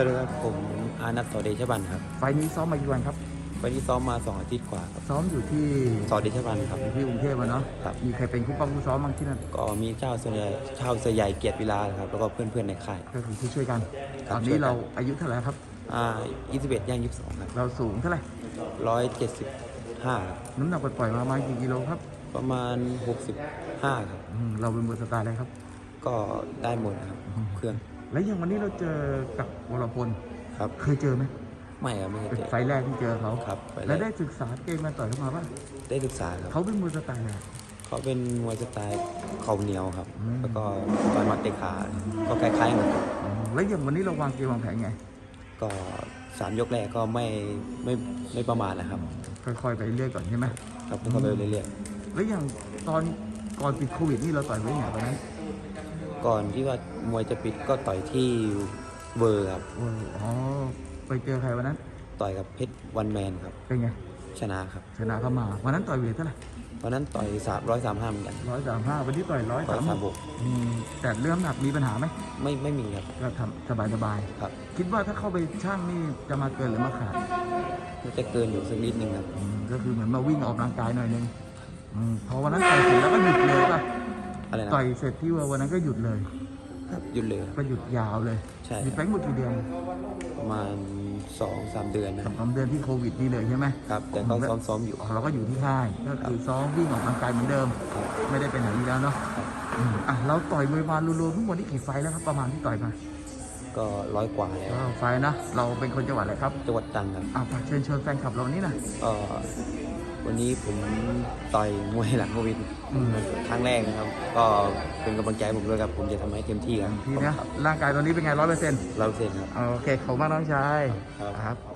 สวัสดีครับผมอานัทสอเดชบันครับ ไฟล์นี้ซ้อมมากี่วันครับ วันที่ซ้อมมาสองอาทิตย์กว่าครับซ้อมอยู่ที่สอเดชบันครับ อยู่ที่กรุงเทพอะเนาะ ครับ มีใครเป็นคู่ป้องคู่ซ้อมบ้างที่นั่นก็มีเจ้าส่วนใหญ่เจ้าเสือใหญ่เกียรติวิลาครับ แล้วก็เพื่อนๆในค่าย ก็คือผู้ช่วยกันครัตบอนช่วยกันนี้เราอายุเท่าไหร่ครับ อ่า21ย่าง22ครับเราสูงเท่าไหร่ 175ครับน้ำหนักปล่อยๆมาประมาณกี่กิโลครับประมาณ 65ครับ อืมเราเป็นมือสไตล์อะไรครับ ก็ได้หมดนะครับ เครื่อง แล้วอย่างวันนี้เราเจอกับวรพลครับเคยเจอไหมไม่ครับไม่เคยเป็นเจอไฟล์แรกที่เจอเขาครับไปแล้วได้ได้ศึกษาเกมมาต่อยเข้ามาป่ะได้ศึกษาครับเขาเป็นมือสไตล์อะไร เขาเป็นมวยสไตล์เข่าเหนียวครับ อืม แล้วก็ต่อยหมัดเตะขาก็คล้ายๆกันครับอืมแล้วอย่างวันนี้เราวางเกมวางแผนไง ก็สามยกแรกก็ไม่ไม่ไม่ประมาทนะครับค่อยๆไปเรื่อยก่อนใช่ไหมครับก็ไปเรื่อยแล้วอย่างตอนก่อนติดโควิดนี่เราต่อยไว้ไหนตอนนั้นๆ ก่อนที่ว่ามวยจะปิดก็ต่อยที่เวอร์ครับโอ้อ๋อไปเจอใครวันนั้น ต่อยกับเพชรวันแมนครับ เป็นไง ชนะครับ ชนะเข้ามา วันนั้นต่อยเวทเท่าไหร่วันนั้นต่อยสามร้อยสามห้าเหมือนกันร้อยสามห้าวันนี้ต่อยร้อยร้อสายมสามหกแต่เรื่องน้ำหนักมีปัญหาไหมไม่ไม่มีครับ ก็ทำสบายสบายครับ ๆคิดว่าถ้าเข้าไปช่างนี่จะมาเกินหรือมาขาดน่าจะเกินอยู่สักนิดนึงครับ อืมก็คือเหมือนมาวิ่งออกกำลังกายหน่อยนึงอืมพอวันนั้นต่อยเสร็จแล้วก็หยุดเลยป่ะ อะไรนะต่อยเสร็จที่ว่าวันนั้นก็หยุดเลย ครับหยุดเลยครับ ก็หยุดยาวเลยใช่ หยุดไปหมดกี่เดือนประมาณสองสามเดือนนะสองสามเดือนที่โควิดนี่เลยใช่ไหมครับ แต่ก็ซ้อมซ้อมอยู่อ๋อเราก็อยู่ที่ค่าย ก็คือซ้อมวิ่งออกกำลังกายเหมือนเดิม ครับ ไม่ได้ไปไหนอีกแล้วเนาะครับ อืมอะเราต่อยมวยมารวมๆทั้งหมดนี่กี่ไฟท์แล้วครับประมาณที่ต่อยมาก็ร้อยกว่าแล้วก็ไฟท์นะ เราเป็นคนจังหวัดอะไรครับจังหวัดตรังครับอะฝากเชิญชวนแฟนคลับเราวันนี้หนะ ก็ วันนี้ผมต่อยมวยหลังโควิดอืมครั้งแรกนะครับ ก็เป็นกำลังใจให้ผมด้วยครับ ผมจะทำให้เต็มที่ครับทีนะร่างกายตอนนี้เป็นไงร้อยเปอร์เซ็นต์เราเซ็นครับ โอเคขอบคุณมากน้องชายครับครับ